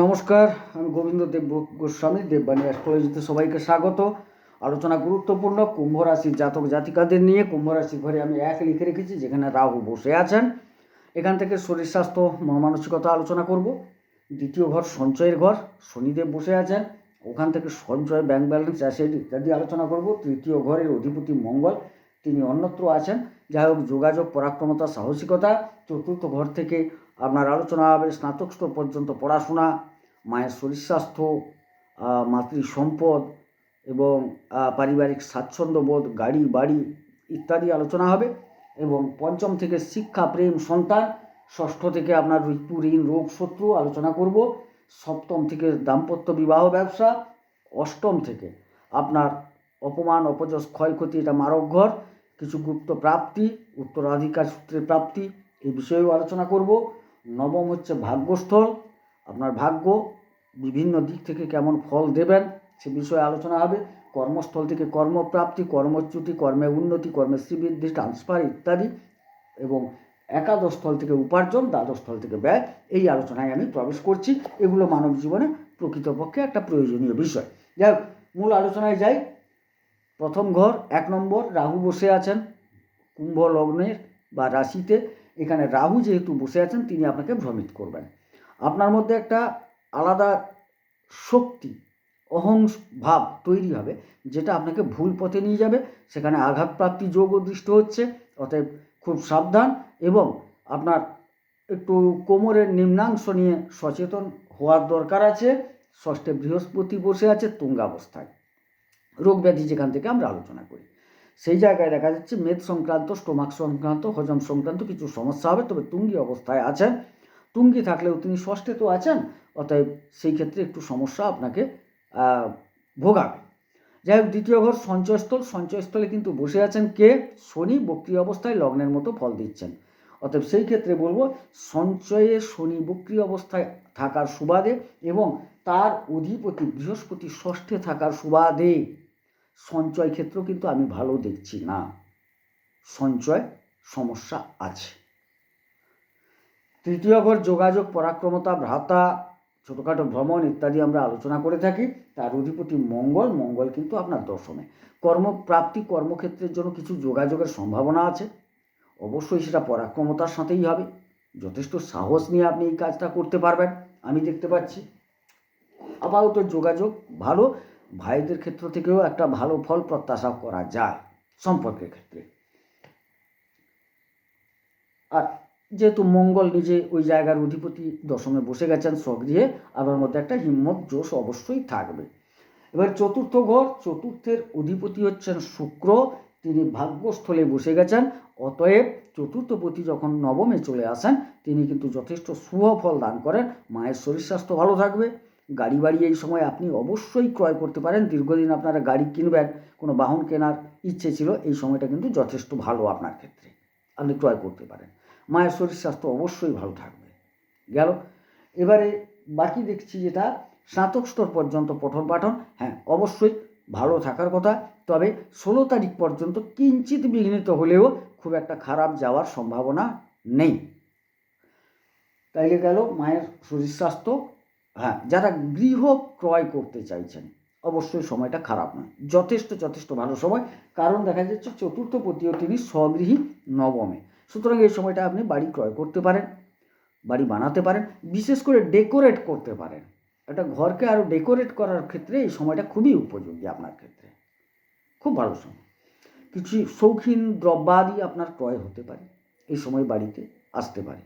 নমস্কার, আমি গোবিন্দ দেব গোস্বামী দেববাণী অ্যাস্ট্রোলজিতে সবাইকে স্বাগত। আলোচনা গুরুত্বপূর্ণ, কুম্ভ রাশির জাতক জাতিকাদের নিয়ে। কুম্ভ রাশির ঘরে আমি এক লিখে রেখেছি, যেখানে রাহু বসে আছেন। এখান থেকে শরীর স্বাস্থ্য মন মানসিকতা আলোচনা করব। দ্বিতীয় ঘর সঞ্চয়ের ঘর, শনিদেব বসে আছেন। ওখান থেকে সঞ্চয় ব্যাংক ব্যালেন্স অ্যাসেট ইত্যাদি আলোচনা করব। তৃতীয় ঘরের অধিপতি মঙ্গল, তিনি অন্যত্র আছেন। যাই হোক, যোগাযোগ, পরাক্রমতা, সাহসিকতা, চতুর্থ ঘর থেকে আপনার আলোচনা হবে স্নাতক স্তর পর্যন্ত পড়াশোনা, মায়ের শরীর স্বাস্থ্য মাতৃ সম্পদ এবং পারিবারিক স্বাচ্ছন্দ্যবোধ গাড়ি, বাড়ি ইত্যাদি আলোচনা হবে এবং পঞ্চম থেকে শিক্ষা, প্রেম, সন্তান, ষষ্ঠ থেকে আপনার ঋতু ঋণ, রোগ, শত্রু আলোচনা করব। সপ্তম থেকে দাম্পত্য বিবাহ ব্যবসা, অষ্টম থেকে আপনার অপমান, অপযশ, ক্ষয়ক্ষতি, এটা মারক ঘর, কিছু গুপ্ত প্রাপ্তি, উত্তরাধিকার সূত্রে প্রাপ্তি এই বিষয়েও আলোচনা করব। নবম হচ্ছে ভাগ্যস্থল। আপনার ভাগ্য বিভিন্ন দিক থেকে কেমন ফল দেবেন সে বিষয়ে আলোচনা হবে। কর্মস্থল থেকে কর্মপ্রাপ্তি, কর্মচ্যুতি, কর্মে উন্নতি, কর্মে শ্রীবৃদ্ধি ট্রান্সফার ইত্যাদি এবং একাদশ স্থল থেকে উপার্জন দ্বাদশ স্থল থেকে ব্যয় এই আলোচনায় আমি প্রবেশ করছি। এগুলো মানব জীবনে প্রকৃতপক্ষে একটা প্রয়োজনীয় বিষয়। যাই হোক, মূল আলোচনায় যাই। প্রথম ঘর, এক নম্বর, রাহু বসে আছেন। কুম্ভ লগ্নের বা রাশিতে। এখানে রাহু যেহেতু বসে আছেন, তিনি আপনাকে ভ্রমিত করবেন। আপনার মধ্যে একটা আলাদা শক্তি অহং ভাব তৈরি হবে, যেটা আপনাকে ভুল পথে নিয়ে যাবে। সেখানে আঘাতপ্রাপ্তি যোগ দৃষ্ট হচ্ছে, অতএব খুব সাবধান এবং আপনার একটু কোমরের নিম্নাংশ নিয়ে সচেতন হওয়ার দরকার আছে। ষষ্ঠে বৃহস্পতি বসে আছে, তুঙ্গাবস্থায়। রোগ ব্যাধি যেখান থেকে আমরা আলোচনা করি। সেই জায়গায় দেখা যাচ্ছে মেদ সংক্রান্ত, স্টোমাক সংক্রান্ত, হজম সংক্রান্ত কিছু সমস্যা হবে। তবে তুঙ্গি অবস্থায় আছেন। তুঙ্গি থাকলেও তিনি ষষ্ঠে তো আছেন, অতএব সেই ক্ষেত্রে একটু সমস্যা আপনাকে ভোগাবে। যাই হোক, দ্বিতীয় ঘর সঞ্চয়স্থল। সঞ্চয়স্থলে কিন্তু বসে আছেন কে? শনি বক্রি অবস্থায় লগ্নের মতো ফল দিচ্ছেন। অতএব সেই ক্ষেত্রে বলব, সঞ্চয়ে শনি বক্রি অবস্থায় থাকার সুবাদে এবং তার অধিপতি বৃহস্পতি ষষ্ঠে থাকার সুবাদে সঞ্চয় ক্ষেত্র কিন্তু আমি ভালো দেখছি না। সঞ্চয় সমস্যা আছে। তৃতীয় ঘর, যোগাযোগ, পরাক্রমতা, ভ্রাতা, ছোটোখাটো ভ্রমণ ইত্যাদি আমরা আলোচনা করে থাকি। তার অধিপতি মঙ্গল মঙ্গল কিন্তু আপনার দশমে। কর্মপ্রাপ্তি, কর্মক্ষেত্রের জন্য কিছু যোগাযোগের সম্ভাবনা আছে। অবশ্যই সেটা পরাক্রমতার সাথেই হবে। যথেষ্ট সাহস নিয়ে আপনি এই কাজটা করতে পারবেন, আমি দেখতে পাচ্ছি। আপাতত যোগাযোগ ভালো। ভাইদের ক্ষেত্র থেকেও একটা ভালো ফল প্রত্যাশা করা যায়, সম্পর্কের ক্ষেত্রে। আর যেহেতু মঙ্গল নিজে ওই জায়গার অধিপতি দশমে বসে গেছেন স্বগৃহে আপনার মধ্যে একটা হিম্মত, জোশ অবশ্যই থাকবে। এবার চতুর্থ ঘর, চতুর্থের অধিপতি হচ্ছেন শুক্র, তিনি ভাগ্যস্থলে বসে গেছেন, অতএব চতুর্থপতি যখন নবমে চলে আসেন, তিনি কিন্তু যথেষ্ট শুভ ফল দান করেন, মায়ের শরীর স্বাস্থ্য ভালো থাকবে। গাড়ি বাড়ি এই সময় আপনি অবশ্যই ক্রয় করতে পারেন। দীর্ঘদিন আপনারা গাড়ি কিনবেন, কোনো বাহন কেনার ইচ্ছে ছিল, এই সময়টা কিন্তু যথেষ্ট ভালো আপনার ক্ষেত্রে। আপনি ক্রয় করতে পারেন। মায়ের শরীর স্বাস্থ্য অবশ্যই ভালো থাকবে। গেল। এবারে বাকি দেখছি যেটা, স্নাতক স্তর পর্যন্ত পঠন পাঠন। হ্যাঁ অবশ্যই ভালো থাকার কথা। তবে ষোলো তারিখ পর্যন্ত কিঞ্চিত বিঘ্নিত হলেও খুব একটা খারাপ যাওয়ার সম্ভাবনা নেই। তাইলে গেল মায়ের শরীর স্বাস্থ্য। হ্যাঁ যারা গৃহ ক্রয় করতে চাইছেন, অবশ্যই সময়টা খারাপ নয়। যথেষ্ট যথেষ্ট ভালো সময়। কারণ দেখা যাচ্ছে চতুর্থ পতিও তিনি স্বগৃহী নবমে। সুতরাং এই সময়টা আপনি বাড়ি ক্রয় করতে পারেন, বাড়ি বানাতে পারেন, বিশেষ করে ডেকোরেট করতে পারেন। একটা ঘরকে আরও ডেকোরেট করার ক্ষেত্রে এই সময়টা খুবই উপযোগী আপনার ক্ষেত্রে। খুব ভালো সময়। কিছু শৌখিন দ্রব্যাদি আপনার ক্রয় হতে পারে, এই সময় বাড়িতে আসতে পারে।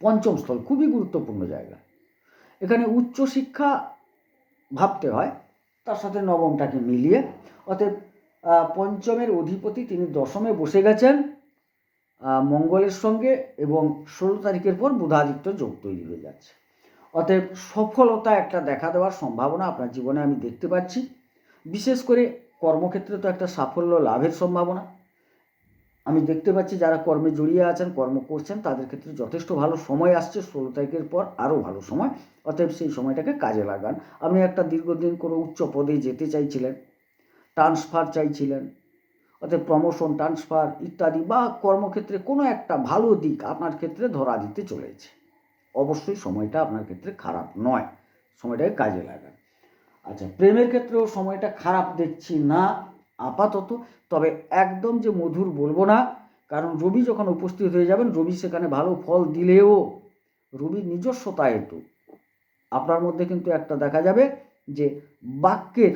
পঞ্চম স্থল খুবই গুরুত্বপূর্ণ জায়গা। এখানে উচ্চশিক্ষা ভাবতে হয়, তার সাথে নবমটাকে মিলিয়ে। অতএব পঞ্চমের অধিপতি তিনি দশমে বসে গেছেন মঙ্গলের সঙ্গে এবং ষোলো তারিখের পর বুধাদিত্য যোগ তৈরি হয়ে যাচ্ছে। অতএব, সফলতা একটা দেখা দেওয়ার সম্ভাবনা আপনার জীবনে আমি দেখতে পাচ্ছি। বিশেষ করে কর্মক্ষেত্রে তো একটা সাফল্য লাভের সম্ভাবনা। আমি দেখতে পাচ্ছি যারা কর্মে জড়িয়ে আছেন, কর্ম করছেন, তাদের ক্ষেত্রে যথেষ্ট ভালো সময় আসছে। ষোলো তারিখের পর আরও ভালো সময়। অতএব সেই সময়টাকে কাজে লাগান। আপনি একটা দীর্ঘদিন কোনো উচ্চ পদে যেতে চাইছিলেন ট্রান্সফার চাইছিলেন অর্থাৎ প্রমোশন ট্রান্সফার ইত্যাদি বা কর্মক্ষেত্রে কোনো একটা ভালো দিক আপনার ক্ষেত্রে ধরা দিতে চলেছে। অবশ্যই সময়টা আপনার ক্ষেত্রে খারাপ নয়। সময়টাকে কাজে লাগান। আচ্ছা প্রেমের ক্ষেত্রেও সময়টা খারাপ দেখছি না। আপাতত, তবে একদম যে মধুর বলব না, কারণ রবি যখন উপস্থিত হয়ে যাবেন, রবি সেখানে ভালো ফল দিলেও রবির নিজস্বতা হেতু আপনার মধ্যে কিন্তু একটা দেখা যাবে যে বাক্যের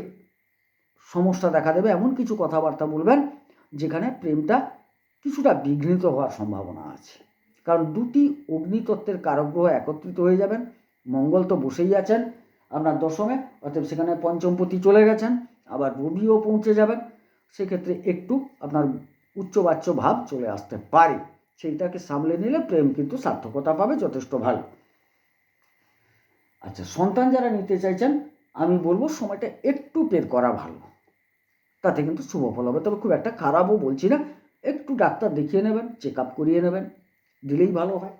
সমস্যা দেখা দেবে, এমন কিছু কথাবার্তা বলবেন, যেখানে প্রেমটা কিছুটা বিঘ্নিত হওয়ার সম্ভাবনা আছে। কারণ দুটি অগ্নিতত্ত্বের কারগ্রহ একত্রিত হয়ে যাবেন, মঙ্গল তো বসেই আছেন, আপনার দশমে অর্থাৎ সেখানে পঞ্চমপতি চলে গেছেন, আবার রবিও পৌঁছে যাবেন। সেক্ষেত্রে একটু আপনার উচ্চবাচ্য ভাব চলে আসতে পারে। সেইটাকে সামলে নিলে প্রেম কিন্তু সার্থকতা পাবে, যথেষ্ট ভালো। আচ্ছা সন্তান যারা নিতে চাইছেন, আমি বলব সময়টা একটু বের করা ভালো। তাতে কিন্তু শুভ ফল হবে। তবে খুব একটা খারাপও বলছি না। একটু ডাক্তার দেখিয়ে নেবেন চেক আপ করিয়ে নেবেন, দিলেই ভালো হয়।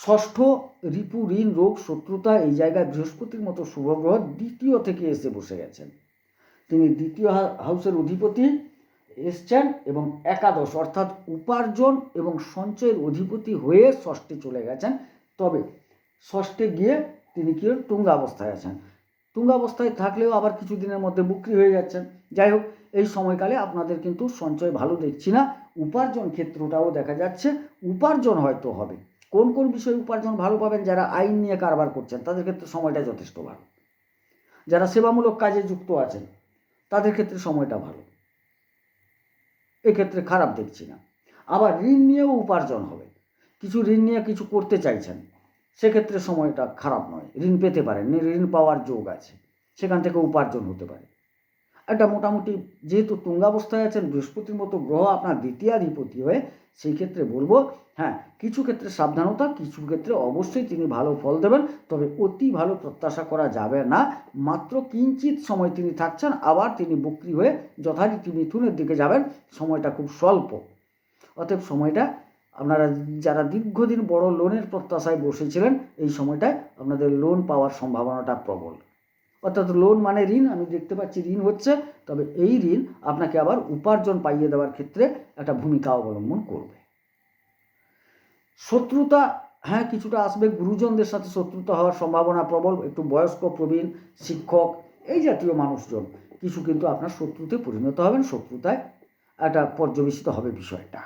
ষষ্ঠ রিপু, ঋণ, রোগ, শত্রুতা, এই জায়গায় বৃহস্পতির মতো শুভ গ্রহ দ্বিতীয় থেকে এসে বসে গেছেন। তিনি দ্বিতীয় হাউসের অধিপতি, এসছেন এবং একাদশ, অর্থাৎ উপার্জন এবং সঞ্চয়ের অধিপতি হয়ে ষষ্ঠে চলে গেছেন। তবে ষষ্ঠে গিয়ে তিনি কি টুঙ্গা অবস্থায় আছেন। টুঙ্গা অবস্থায় থাকলেও আবার কিছু দিনের মধ্যে বুকরি হয়ে যাচ্ছেন। যাই হোক, এই সময়কালে আপনাদের কিন্তু সঞ্চয় ভালো দেখছি না। উপার্জন ক্ষেত্রটাও দেখা যাচ্ছে। উপার্জন হয়তো হবে। কোন কোন বিষয়ে উপার্জন ভালো পাবেন যারা আইন নিয়ে কারবার করছেন, তাদের ক্ষেত্রে সময়টা যথেষ্ট ভালো। যারা সেবামূলক কাজে যুক্ত আছেন তাদের ক্ষেত্রে সময়টা ভালো। এক্ষেত্রে খারাপ দেখছি না। আবার ঋণ নিয়েও উপার্জন হবে। কিছু ঋণ নিয়ে কিছু করতে চাইছেন, সেক্ষেত্রে সময়টা খারাপ নয়। ঋণ পেতে পারেন, ঋণ পাওয়ার যোগ আছে। সেখান থেকে উপার্জন হতে পারে। একটা মোটামুটি যেহেতু তুঙ্গাবস্থায় আছেন, বৃহস্পতির মতো গ্রহ আপনার দ্বিতীয়াধিপতি হয়ে, সেই ক্ষেত্রে বলব হ্যাঁ কিছু ক্ষেত্রে সাবধানতা, কিছু ক্ষেত্রে অবশ্যই তিনি ভালো ফল দেবেন, তবে অতি ভালো প্রত্যাশা করা যাবে না। মাত্র কিঞ্চিত সময় তিনি থাকছেন, আবার তিনি বক্রি হয়ে যথারীতি মিথুনের দিকে যাবেন, সময়টা খুব স্বল্প। অতএব সময়টা আপনারা যারা দীর্ঘদিন বড় লোনের প্রত্যাশায় বসেছিলেন, এই সময়টায় আপনাদের লোন পাওয়ার সম্ভাবনাটা প্রবল। অর্থাৎ লোন মানে ঋণ, আমি দেখতে পাচ্ছি ঋণ হচ্ছে, তবে এই ঋণ আপনাকে আবার উপার্জন পাইয়ে দেওয়ার ক্ষেত্রে একটা ভূমিকা অবলম্বন করবে। শত্রুতা হ্যাঁ কিছুটা আসবে, গুরুজনদের সাথে শত্রুতা হওয়ার সম্ভাবনা প্রবল, একটু বয়স্ক, প্রবীণ, শিক্ষক, এই জাতীয় মানুষজন, কিছু কিন্তু আপনার শত্রুতে পরিণত হবেন, শত্রুতায় একটা পর্যবেসিত হবে বিষয়টা।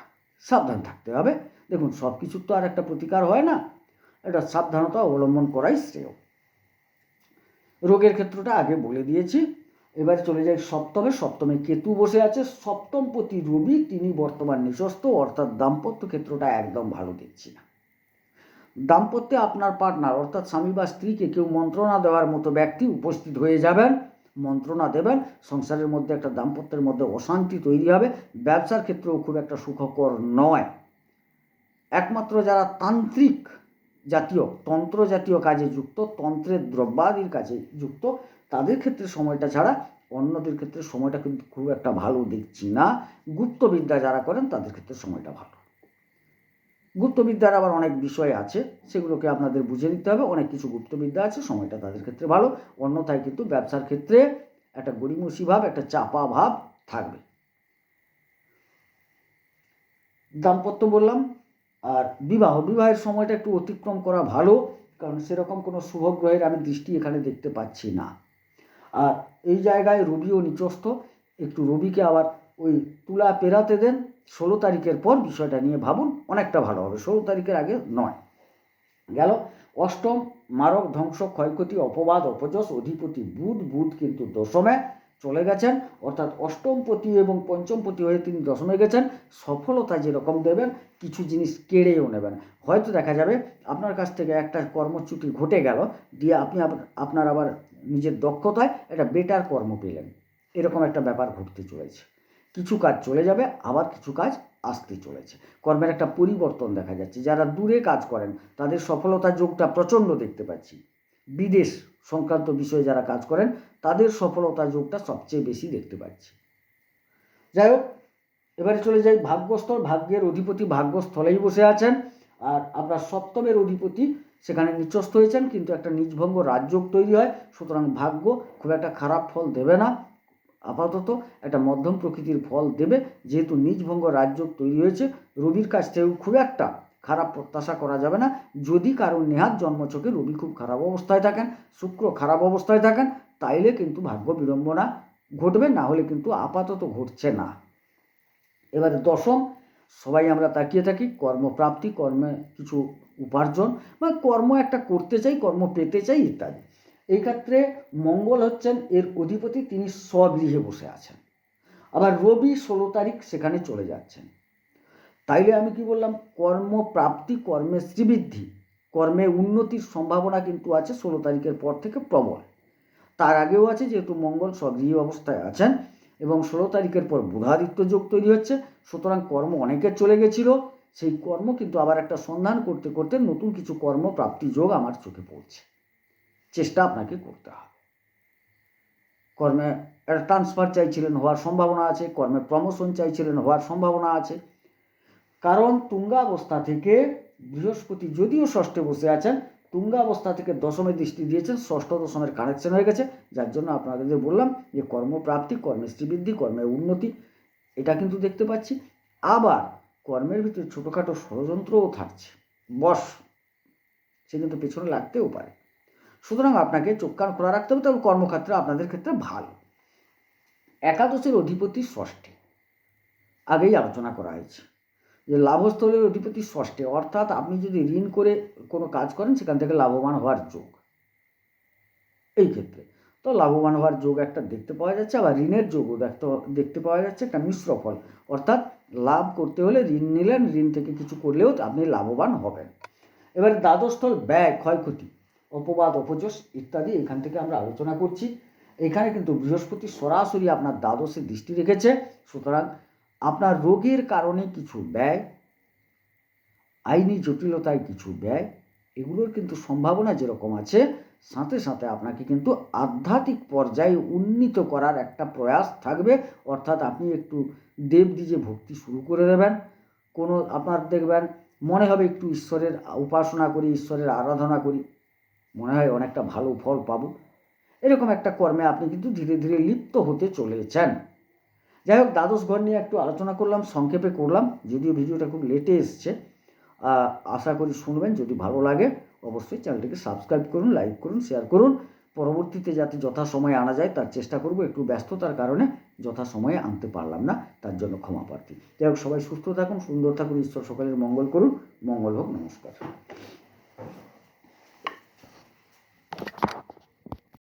সাবধান থাকতে হবে। দেখুন সব কিছুর তো আর একটা প্রতিকার হয় না। এটা সাবধানতা অবলম্বন করাই শ্রেয়। রোগের ক্ষেত্রটা আগে বলে দিয়েছি। এবারে চলে যাই সপ্তমে। সপ্তমে কেতু বসে আছে। সপ্তমপতি রবি, তিনি বর্তমান নিঃস্ব, অর্থাৎ দাম্পত্য ক্ষেত্রটা একদম ভালো দেখছি না। দাম্পত্যে আপনার পার্টনার অর্থাৎ স্বামী বা স্ত্রীকে কেউ মন্ত্রণা দেওয়ার মতো ব্যক্তি উপস্থিত হয়ে যাবেন, মন্ত্রণা দেবেন, সংসারের মধ্যে একটা দাম্পত্যের মধ্যে অশান্তি তৈরি হবে, ব্যবসার ক্ষেত্রেও খুব একটা সুখকর নয়। একমাত্র যারা তান্ত্রিক জাতীয়, তন্ত্র জাতীয় কাজে যুক্ত, তন্ত্রের দ্রব্যাদির কাজে যুক্ত, তাদের ক্ষেত্রে সময়টা ছাড়া অন্যদের ক্ষেত্রে সময়টা কিন্তু খুব একটা ভালো দেখছি না। গুপ্তবিদ্যা যারা করেন, তাদের ক্ষেত্রে সময়টা ভালো। গুপ্তবিদ্যার আবার অনেক বিষয় আছে, সেগুলোকে আপনাদের বুঝে নিতে হবে। অনেক কিছু গুপ্তবিদ্যা আছে, সময়টা তাদের ক্ষেত্রে ভালো। অন্যথায় কিন্তু ব্যবসার ক্ষেত্রে একটা গড়িমসি ভাব, একটা চাপা ভাব থাকবে। দাম্পত্য বললাম আর বিবাহ, বিবাহের সময়টা একটু অতিক্রম করা ভালো, কারণ সেরকম কোনো শুভ গ্রহের আমি দৃষ্টি এখানে দেখতে পাচ্ছি না। আর এই জায়গায় রবিও নিচস্থ, একটু রবিকে আবার ওই তুলা পেরাতে দেন, ষোলো তারিখের পর বিষয়টা নিয়ে ভাবুন, অনেকটা ভালো হবে, ষোলো তারিখের আগে নয়। গেল, অষ্টম, মারক, ধ্বংস, ক্ষয়ক্ষতি, অপবাদ, অপযশ, অধিপতি, বুধ বুধ কিন্তু দশমে চলে গেছেন, অর্থাৎ অষ্টমপতি এবং পঞ্চমপতি হয়ে তিনি দশমে গেছেন, সফলতা যেরকম দেবেন, কিছু জিনিস কেড়েও নেবেন। হয়তো দেখা যাবে আপনার কাছ থেকে একটা কর্মচ্যুতি ঘটে গেল, দিয়ে আপনি আপনার আবার নিজের দক্ষতায় একটা বেটার কর্ম পেলেন। এরকম একটা ব্যাপার ঘটতে চলেছে। কিছু কাজ চলে যাবে, আবার কিছু কাজ আসতে চলেছে। কর্মের একটা পরিবর্তন দেখা যাচ্ছে। যারা দূরে কাজ করেন, তাদের সফলতার যোগটা প্রচণ্ড দেখতে পাচ্ছি। বিদেশ সংক্রান্ত বিষয়ে যারা কাজ করেন, তাদের সফলতার যোগটা সবচেয়ে বেশি দেখতে পাচ্ছি। যাই হোক, এবারে চলে যাই ভাগ্যস্থল। ভাগ্যের অধিপতি ভাগ্যস্থলেই বসে আছেন। আর আপনার সপ্তমের অধিপতি সেখানে নিচস্থ হয়েছেন, কিন্তু একটা নিজভঙ্গ রাজযোগ তৈরি হয়। সুতরাং ভাগ্য খুব একটা খারাপ ফল দেবে না। আপাতত একটা মধ্যম প্রকৃতির ফল দেবে। যেহেতু নিজভঙ্গ রাজযোগ তৈরি হয়েছে, রবির কাছ থেকেও খুব একটা খারাপ প্রত্যাশা করা যাবে না। যদি কারোর নেহাত জন্মছকে রবি খুব খারাপ অবস্থায় থাকেন, শুক্র খারাপ অবস্থায় থাকেন, তাইলে কিন্তু ভাগ্য বিড়ম্বনা ঘটবে, না হলে কিন্তু আপাতত ঘটছে না। এবারে দশম, সবাই আমরা তাকিয়ে থাকি, কর্মপ্রাপ্তি, কর্মে কিছু উপার্জন বা কর্ম একটা করতে চাই, কর্ম পেতে চাই ইত্যাদি। এই ক্ষেত্রে মঙ্গল হচ্ছেন, এর অধিপতি তিনি স্বগৃহে বসে আছেন। আবার রবি ষোলো তারিখ সেখানে চলে যাচ্ছেন। তাইলে আমি কি বললাম, কর্মপ্রাপ্তি কর্মে শ্রীবৃদ্ধি কর্মে উন্নতির সম্ভাবনা কিন্তু আছে ষোলো তারিখের পর থেকে প্রবল। তার আগেও আছে যেহেতু মঙ্গল স্বগৃহী অবস্থায় আছেন এবং ষোলো তারিখের পর বুধাদিত্য যোগ তৈরি হচ্ছে, সুতরাং কর্ম অনেকের চলে গেছিল। সেই কর্ম কিন্তু আবার একটা সন্ধান করতে করতে নতুন কিছু কর্মপ্রাপ্তি যোগ আমার চোখে পড়ছে। চেষ্টা আপনাকে করতে হবে। কর্মে একটা ট্রান্সফার চাইছিলেন হওয়ার সম্ভাবনা আছে, কর্মে প্রমোশন চাইছিলেন হওয়ার সম্ভাবনা আছে। কারণ তুঙ্গাবস্থা থেকে বৃহস্পতি যদিও ষষ্ঠে বসে আছেন তুঙ্গাবস্থা থেকে দশমে দৃষ্টি দিয়েছেন, ষষ্ঠ দশমের কানেকশন হয়ে গেছে, যার জন্য আপনাদের যে বললাম যে কর্মপ্রাপ্তি কর্মের শ্রীবৃদ্ধি কর্মের উন্নতি, এটা কিন্তু দেখতে পাচ্ছি। আবার কর্মের ভিতরে ছোটোখাটো ষড়যন্ত্রও থাকছে। বস সে কিন্তু পেছনে লাগতেও পারে। সুতরাং আপনাকে চোখ কান খোলা রাখতে হবে, তবে কর্মক্ষেত্রে আপনাদের ক্ষেত্রে ভালো। একাদশের অধিপতি ষষ্ঠে। আগেই আলোচনা করা হয়েছে। যে লাভস্থলের অধিপতি ষষ্ঠে, অর্থাৎ আপনি যদি ঋণ করে কোনো কাজ করেন, সেখান থেকে লাভবান হওয়ার যোগ। এই ক্ষেত্রে। তো লাভবান হওয়ার যোগ একটা দেখতে পাওয়া যাচ্ছে, আবার ঋণের যোগও দেখতে দেখতে পাওয়া যাচ্ছে একটা মিশ্র ফল। অর্থাৎ লাভ করতে হলে ঋণ নিলেন, ঋণ থেকে কিছু করলেও আপনি লাভবান হবেন। এবার দ্বাদশস্থল ব্যয়, ক্ষয়ক্ষতি, অপবাদ, অপযশ ইত্যাদি এখান থেকে আমরা আলোচনা করছি। এখানে কিন্তু বৃহস্পতি সরাসরি আপনার দ্বাদশে দৃষ্টি রেখেছে, সুতরাং আপনার রোগের কারণে কিছু ব্যয়, আইনি জটিলতায় কিছু ব্যয়, এগুলোর কিন্তু সম্ভাবনা যেরকম আছে, সাথে সাথে আপনাকে কিন্তু আধ্যাত্মিক পর্যায়ে উন্নীত করার একটা প্রয়াস থাকবে। অর্থাৎ আপনি একটু দেবদ্বীজে ভক্তি শুরু করে দেবেন। কোনো আপনার দেখবেন, মনে হবে একটু ঈশ্বরের উপাসনা করি, ঈশ্বরের আরাধনা করি, মনে হয় অনেকটা ভালো ফল পাবো। এরকম একটা কর্মে আপনি কিন্তু ধীরে ধীরে লিপ্ত হতে চলেছেন। যাই হোক, দ্বাদশ ঘর নিয়ে একটু আলোচনা করলাম, সংক্ষেপে করলাম, যদিও ভিডিওটা খুব লেটে এসছে। আশা করি শুনবেন, যদি ভালো লাগে, অবশ্যই চ্যানেলটিকে সাবস্ক্রাইব করুন, লাইক করুন, শেয়ার করুন। পরবর্তীতে যাতে যথাসময়ে আনা যায়, তার চেষ্টা করব, একটু ব্যস্ততার কারণে যথাসময়ে আনতে পারলাম না, তার জন্য ক্ষমা প্রার্থী। যাই হোক, সবাই সুস্থ থাকুন, সুন্দর থাকুন, ঈশ্বর সকালের মঙ্গল করুন, মঙ্গল হোক, নমস্কার।